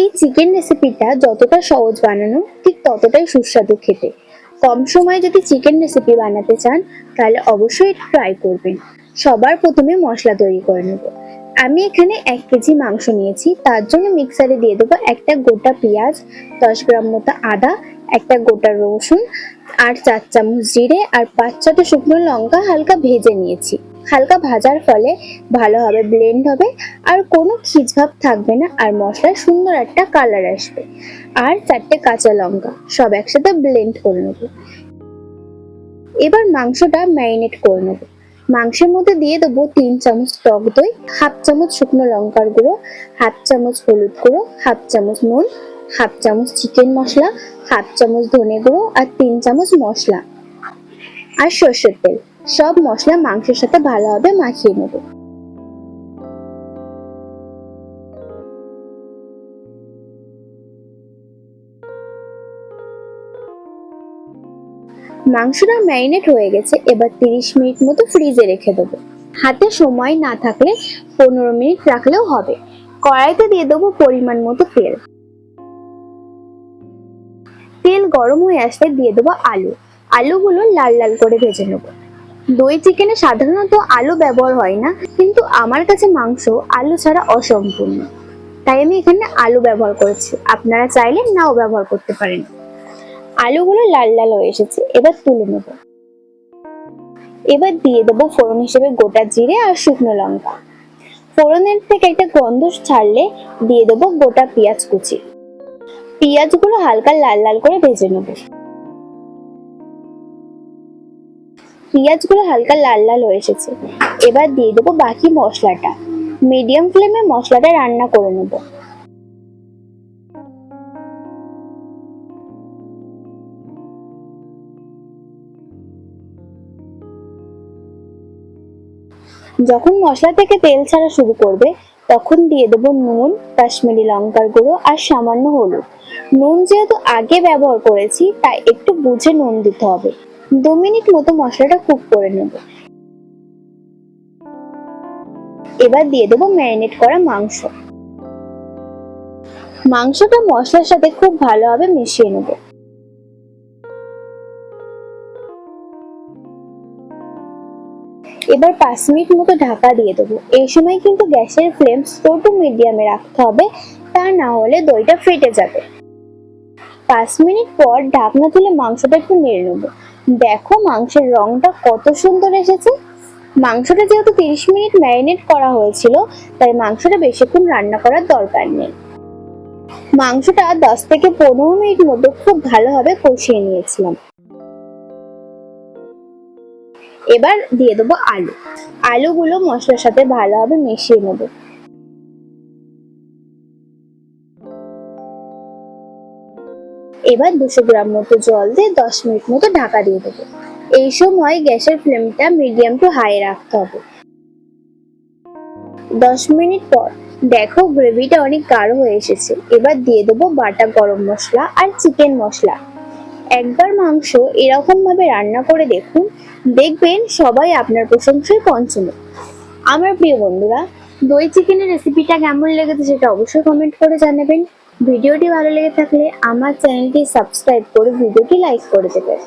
এই চিকেন রেসিপিটা যতটা সহজ বানানো, ঠিক ততটাই সুস্বাদু খেতে। কম সময়ে যদি চিকেন রেসিপি বানাতে চান, তাহলে অবশ্যই ট্রাই করবেন। সবার প্রথমে মশলা তৈরি করে নেব। আমি এখানে এক কেজি মাংস নিয়েছি, তার জন্য মিক্সারে দিয়ে দেবো একটা গোটা পেঁয়াজ, দশ গ্রাম মতো আদা, একটা গোটা রসুন, আর চার চামচ জিরে, আর পাঁচ ছটা শুকনো লঙ্কা হালকা ভেজে নিয়েছি। হালকা ভাজার ফলে ভালোভাবে ব্লেন্ড হবে। আর কোনো খিচভাব থাকবে না আর মশলার সুন্দর একটা কালার আসবে। আর চারটে কাঁচা লঙ্কা, সব একসাথে ব্লেন্ড করে নেব। এবার মাংসটা ম্যারিনেট করে নেব। মাংসের মধ্যে দিয়ে দেবো তিন চামচ টক দই, হাফ চামচ শুকনো লঙ্কার গুঁড়ো, হাফ চামচ হলুদ গুঁড়ো, হাফ চামচ নুন, হাফ চামচ চিকেন মশলা, হাফ চামচ ধনে গুঁড়ো আর তিন চামচ মশলা। আর সর্ষের তেল। সব মশলা মাংসের সাথে ভালোভাবে মাখিয়ে নেব। মাংসটা ম্যারিনেট হয়ে গেছে, এবার তিরিশ মিনিট মতো ফ্রিজে রেখে দেবো। হাতে সময় না থাকলে পনেরো মিনিট রাখলেও হবে। কড়াইতে দিয়ে দেবো পরিমাণ মতো তেল। তেল গরম হয়ে আসলে দিয়ে দেবো আলু। আলুগুলো লাল লাল করে ভেজে নেব। দই চিকেনে সাধারণত আলু ব্যবহার হয় না, কিন্তু আমার কাছে মাংস, আলু ছাড়া অসম্পূর্ণ। তাই আমি এখানে আলু ব্যবহার করেছি। আপনারা চাইলে নাও ব্যবহার করতে পারেন। আলুগুলো লাল লাল হয়ে এসেছে, এবার তুলে নেব। এবার দিয়ে দেবো ফোড়ন হিসেবে গোটা জিরে আর শুকনো লঙ্কা। ফোড়নের থেকে একটা গন্ধ ছাড়লে দিয়ে দেবো গোটা পেঁয়াজ কুচি। পেঁয়াজগুলো হালকা লাল লাল করে ভেজে নেব। পেঁয়াজগুলো হালকা লাল লাল হয়ে এসেছে। এবার দিয়ে দেবো বাকি মশলাটা। মিডিয়াম ফ্লেমে মশলাটা রান্না করে নেব। যখন মশলা থেকে তেল ছাড়া শুরু করবে, তখন দিয়ে দেবো নুন, কাশ্মীরি লঙ্কার গুঁড়ো আর সামান্য হলুদ। নুন যেহেতু আগে ব্যবহার করেছি, তাই একটু বুঝে নুন দিতে হবে। দু মিনিট মতো মশলাটা কুক করে নেব। এবার দিয়ে দেবো ম্যারিনেট করা মাংস। মাংসটা মশলার সাথে খুব ভালোভাবে মিশিয়ে নেব। এবার পাঁচ মিনিট মতো ঢাকা দিয়ে দেবো। এই সময় কিন্তু গ্যাসের ফ্লেম স্লো টু মিডিয়ামে রাখতে হবে, তা না হলে দইটা ফেটে যাবে। পাঁচ মিনিট পর ঢাকনা তুলে মাংসটা একটু নেড়ে নেব। দেখো মাংসের রংটা কত সুন্দর এসেছে। মাংসটা যেহেতু তিরিশ মিনিট ম্যারিনেট করা হয়েছিল, তাই মাংসটা বেশিক্ষণ রান্না করার দরকার নেই। মাংসটা দশ থেকে পনেরো মিনিট মতো খুব ভালোভাবে কষিয়ে নিয়েছিলাম। এবার দিয়ে দেবো আলু। আলুগুলো মশলার সাথে ভালোভাবে মিশিয়ে নেব। এবার দুশো গ্রাম মতো জল দিয়ে দশ মিনিট মতো ঢাকা দিয়ে দেবো। এই সময় গ্যাসের ফ্লেমটা মিডিয়াম টু হাই রাখতে হবে। দশ মিনিট পর দেখো গ্রেভিটা অনেক গাঢ় হয়ে এসেছে। এবার দিয়ে দেবো বাটা গরম মশলা আর চিকেন মশলা। একবার মাংস এরকম ভাবে রান্না করে দেখুন, দেখবেন সবাই আপনার প্রশংসায় পঞ্চমে আমার প্রিয় বন্ধুরা, দই চিকেনের রেসিপিটা কেমন লেগেছে সেটা অবশ্যই কমেন্ট করে জানাবেন। ভিডিওটি ভালো লেগে থাকলে আমার চ্যানেলটি সাবস্ক্রাইব করে ভিডিওটি লাইক করে দেবেন।